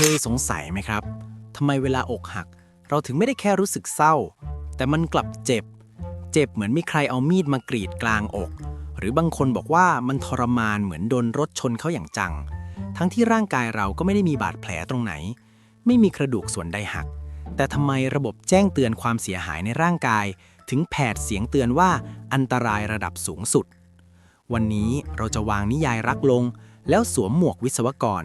เคยสงสัยไหมครับทำไมเวลาอกหัก เราถึงไม่ได้แค่รู้สึกเศร้า แต่มันกลับเจ็บ เจ็บเหมือนมีใครเอามีดมากรีดกลางอก หรือบางคนบอกว่ามันทรมานเหมือนโดนรถชนเข้าอย่างจัง ทั้งที่ร่างกายเราก็ไม่ได้มีบาดแผลตรงไหน ไม่มีกระดูกส่วนใดหัก แต่ทำไมระบบแจ้งเตือนความเสียหายในร่างกาย ถึงแผดเสียงเตือนว่าอันตรายระดับสูงสุด วันนี้เราจะวางนิยายรักลง แล้วสวมหมวกวิศวกร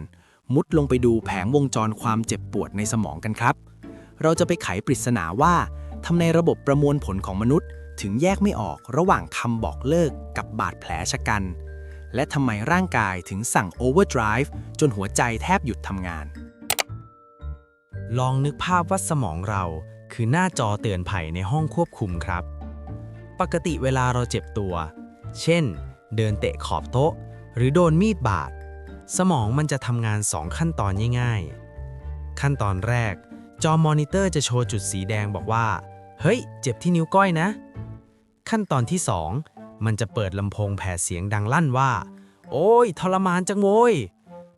มุดลงไปดูแผงวงจรความเจ็บปวดในสมองกันครับ เราจะไปไขปริศนาว่าทำในระบบประมวลผลของมนุษย์ ถึงแยกไม่ออกระหว่างคำบอกเลิกกับบาดแผลชะกัน และทำไมร่างกายถึงสั่ง overdrive จนหัวใจแทบหยุดทำงาน ลองนึกภาพว่าสมองเราคือหน้าจอเตือนภัยในห้องควบคุมครับ ปกติเวลาเราเจ็บตัว เช่น เดินเตะขอบโต๊ะ หรือโดนมีดบาด สมองมันจะทำงาน 2 ขั้นตอนง่ายๆ ขั้นตอนแรก จอมอนิเตอร์จะโชว์จุดสีแดงบอกว่า เฮ้ย เจ็บที่นิ้วก้อยนะ ขั้นตอนที่ 2 มันจะเปิดลำโพงแผ่เสียงดังลั่นว่า โอ้ยทรมานจังโว้ย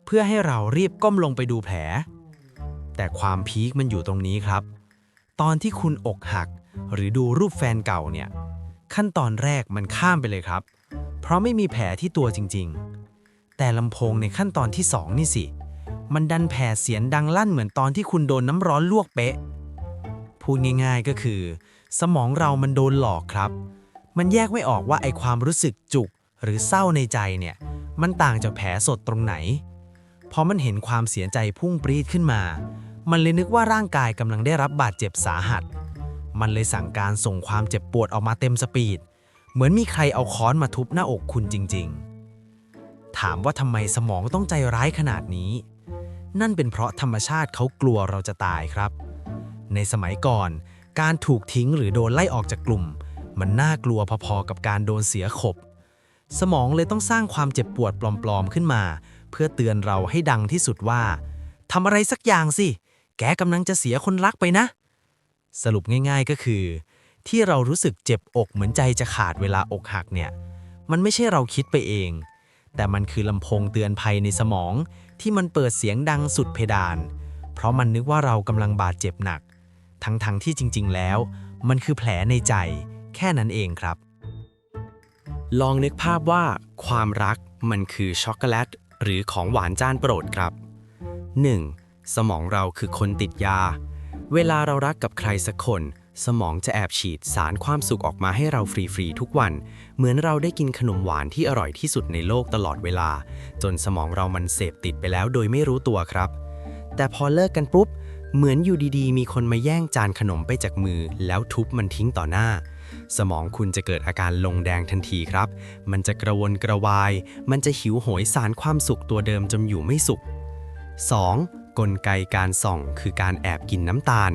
เพื่อให้เรารีบก้มลงไปดูแผล แต่ความพีคมันอยู่ตรงนี้ครับ ตอนที่คุณอกหัก หรือดูรูปแฟนเก่าเนี่ย ขั้นตอนแรกมันข้ามไปเลยครับ เพราะไม่มีแผลที่ตัวจริง ๆ แต่ลำโพงในขั้นตอนที่สองนี่สิ มันดันแผ่เสียงดังลั่นเหมือนตอนที่คุณโดนน้ำร้อนลวกเป๊ะ พูดง่ายๆก็คือ สมองเรามันโดนหลอกครับ มันแยกไม่ออกว่าไอความรู้สึกจุกหรือเศร้าในใจเนี่ย มันต่างจากแผลสดตรงไหน พอมันเห็นความเสียใจพุ่งปรีดขึ้นมา มันเลยนึกว่าร่างกายกำลังได้รับบาดเจ็บสาหัส มันเลยสั่งการส่งความเจ็บปวดออกมาเต็มสปีด เหมือนมีใครเอาค้อนมาทุบหน้าอกคุณจริง ๆ ถามว่าทำไมสมองต้องใจร้ายขนาดนี้ นั่นเป็นเพราะธรรมชาติเขากลัวเราจะตายครับ ในสมัยก่อน การถูกทิ้งหรือโดนไล่ออกจากกลุ่ม มันน่ากลัวพอๆกับการโดนเสียขบ สมองเลยต้องสร้างความเจ็บปวดปลอมๆขึ้นมา เพื่อเตือนเราให้ดังที่สุดว่าทำอะไรสักอย่างสิ แกกำลังจะเสียคนรักไปนะ สรุปง่าย ๆก็คือ ที่เรารู้สึกเจ็บอกเหมือนใจจะขาดเวลาอกหักเนี่ย มันไม่ใช่เราคิดไปเอง แต่มันคือลำโพงเตือนภัยในสมอง ที่มันเปิดเสียงดังสุดเพดาน เพราะมันนึกว่าเรากำลังบาดเจ็บหนัก ทั้งๆที่จริง ๆ แล้ว มันคือแผลในใจ แค่นั้นเองครับ ลองนึกภาพว่า ความรักมันคือช็อกโกแลตหรือของหวานจานโปรดครับ 1. สมองเราคือคนติดยา เวลาเรารักกับใครสักคน สมองจะแอบฉีดสารความสุขออกมาให้เราฟรีๆทุกวัน เหมือนเราได้กินขนมหวานที่อร่อยที่สุดในโลกตลอดเวลา จนสมองเรามันเสพติดไปแล้วโดยไม่รู้ตัวครับ แต่พอเลิกกันปุ๊บ เหมือนอยู่ดีๆ มีคนมาแย่งจานขนมไปจากมือ แล้วทุบมันทิ้งต่อหน้า สมองคุณจะเกิดอาการลงแดงทันทีครับ มันจะกระวนกระวาย มันจะหิวโหยสารความสุขตัวเดิมจนอยู่ไม่สุข 2. กลไกการส่องคือการแอบกินน้ำตาล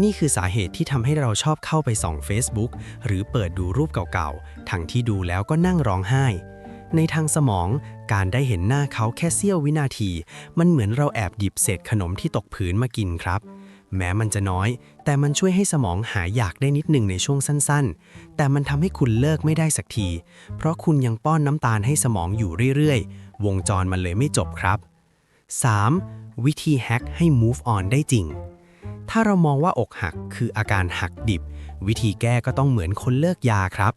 นี่คือสาเหตุที่ทำให้เราชอบเข้าไปส่อง Facebook หรือเปิดดูรูปเก่าๆ ทั้งที่ดูแล้วก็นั่งร้องไห้ ในทางสมอง การได้เห็นหน้าเขาแค่เสี้ยววินาที มันเหมือนเราแอบหยิบเศษขนมที่ตกพื้นมากินครับ แม้มันจะน้อย แต่มันช่วยให้สมองหายอยากได้นิดหนึ่งในช่วงสั้นๆ แต่มันทำให้คุณเลิกไม่ได้สักที เพราะคุณยังป้อนน้ำตาลให้สมองอยู่เรื่อยๆ วงจรมันเลยไม่จบครับ 3. วิธีแฮกให้ move on ได้จริง ถ้าเรามองว่าอกหักคืออาการหักดิบ วิธีแก้ก็ต้องเหมือนคนเลิกยาครับ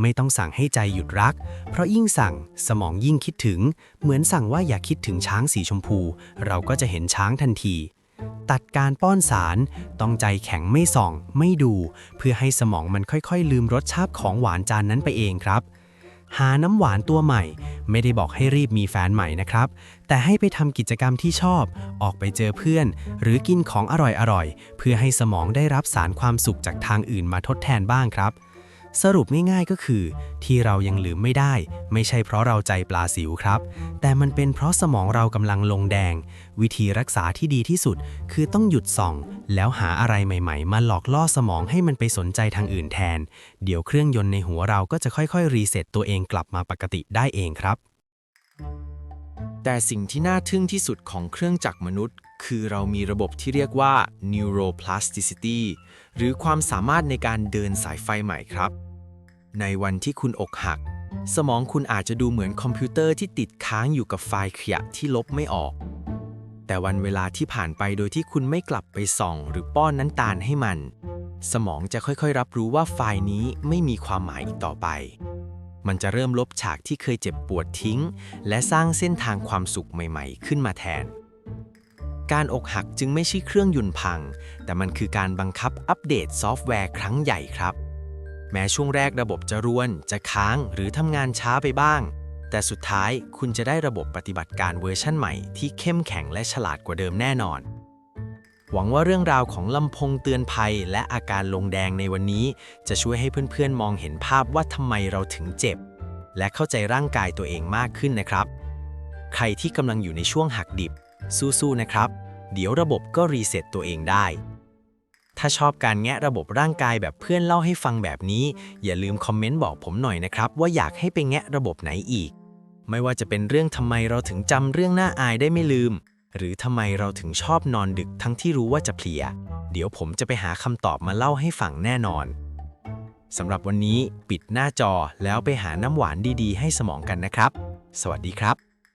ไม่ต้องสั่งให้ใจหยุดรัก เพราะยิ่งสั่งสมองยิ่งคิดถึง เหมือนสั่งว่าอย่าคิดถึงช้างสีชมพู เราก็จะเห็นช้างทันที ตัดการป้อนสารต้องใจแข็งไม่ส่อง ไม่ดู เพื่อให้สมองมันค่อยๆ ลืมรสชาติของหวานจานนั้นไปเองครับ หาน้ำหวานตัวใหม่ ไม่ได้บอกให้รีบมีแฟนใหม่นะครับ แต่ให้ไปทำกิจกรรมที่ชอบ ออกไปเจอเพื่อน หรือกินของอร่อยๆ เพื่อให้สมองได้รับสารความสุขจากทางอื่นมาทดแทนบ้างครับ สรุปง่ายๆก็คือ ที่เรายังลืมไม่ได้ ไม่ใช่เพราะเราใจปลาสิวครับ แต่มันเป็นเพราะสมองเรากำลังลงแดง วิธีรักษาที่ดีที่สุด คือต้องหยุดส่อง แล้วหาอะไรใหม่ๆ มาหลอกล่อสมองให้มันไปสนใจทางอื่นแทน เดี๋ยวเครื่องยนต์ในหัวเราก็จะค่อยๆ รีเซ็ตตัวเองกลับมาปกติได้เองครับ แต่สิ่งที่น่าทึ่งที่สุดของเครื่องจักรมนุษย์คือเรามีระบบที่เรียกว่า neuroplasticity หรือความสามารถในการเดินสายไฟใหม่ครับ ในวันที่คุณอกหัก สมองคุณอาจจะดูเหมือนคอมพิวเตอร์ที่ติดค้างอยู่กับไฟล์ขยะที่ลบไม่ออก แต่วันเวลาที่ผ่านไปโดยที่คุณไม่กลับไปส่อง หรือป้อนน้ำตาลให้มัน สมองจะค่อยๆ รับรู้ว่าไฟล์นี้ไม่มีความหมายอีกต่อไป มันจะเริ่มลบฉากที่เคยเจ็บปวดทิ้ง และสร้างเส้นทางความสุขใหม่ ๆ ขึ้นมาแทนการอกหักจึงไม่ใช่เครื่องยนต์พัง แต่มันคือการบังคับอัปเดตซอฟต์แวร์ครั้งใหญ่ครับ แม้ช่วงแรกระบบจะรวน จะค้างหรือทำงานช้าไปบ้าง แต่สุดท้ายคุณจะได้ระบบปฏิบัติการเวอร์ชั่นใหม่ที่เข้มแข็งและฉลาดกว่าเดิมแน่นอน หวังว่าเรื่องราวของลำโพงเตือนภัยและอาการลงแดงในวันนี้ จะช่วยให้เพื่อนๆ มองเห็นภาพว่าทำไมเราถึงเจ็บ และเข้าใจร่างกายตัวเองมากขึ้นนะครับ ใครที่กำลังอยู่ในช่วงหักดิบ สู้ๆนะครับ เดี๋ยวระบบก็รีเซ็ตตัวเองได้ ถ้าชอบการแงะระบบร่างกายแบบเพื่อนเล่าให้ฟังแบบนี้ อย่าลืมคอมเมนต์บอกผมหน่อยนะครับ ว่าอยากให้ไปแงะระบบไหนอีก ไม่ว่าจะเป็นเรื่องทำไมเราถึงจำเรื่องน่าอายได้ไม่ลืม หรือทำไมเราถึงชอบนอนดึกทั้งที่รู้ว่าจะเพลีย เดี๋ยวผมจะไปหาคำตอบมาเล่าให้ฟังแน่นอนสำหรับวันนี้ปิดหน้าจอแล้วไปหาน้ำหวานดีๆ ให้สมองกันนะครับ สวัสดีครับ